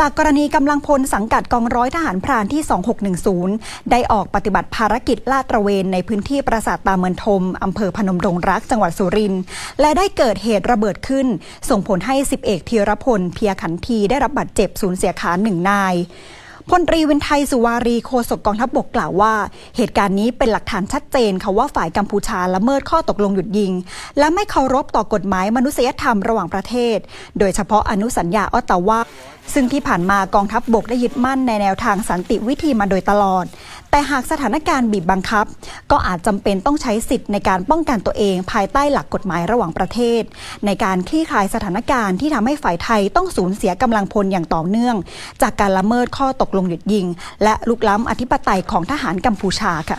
จากกรณีกำลังพลสังกัดกองร้อยทหารพรานที่ 2610 ได้ออกปฏิบัติภารกิจลาดตระเวนในพื้นที่ปราสาทตาเมือนทมอำเภอพนมดงรัก จังหวัดสุรินทร์และได้เกิดเหตุระเบิดขึ้น ส่งผลให้ 10 เอกธีรพล เพียขันทีได้รับบาดเจ็บสูญเสียขาหนึ่งนายพลตรีวินไทยสุวารีโฆษกกองทัพบกกล่าวว่า เหตุการณ์นี้เป็นหลักฐานชัดเจนค่ะว่าฝ่ายกัมพูชาละเมิดข้อตกลงหยุดยิง และไม่เคารพต่อกฎหมายมนุษยธรรมระหว่างประเทศ โดยเฉพาะอนุสัญญาออตตาวา ซึ่งที่ผ่านมากองทัพบกได้ยึดมั่นในแนวทางสันติวิธีมาโดยตลอด แต่หากสถานการณ์บีบบังคับ ก็อาจจำเป็นต้องใช้สิทธิ์ในการป้องกันตัวเองภายใต้หลักกฎหมายระหว่างประเทศ ในการคลี่คลายสถานการณ์ที่ทำให้ฝ่ายไทยต้องสูญเสียกำลังพลอย่างต่อเนื่อง จากการละเมิดข้อตกลงหยุดยิง และลุกล้ำอธิปไตยของทหารกัมพูชาค่ะ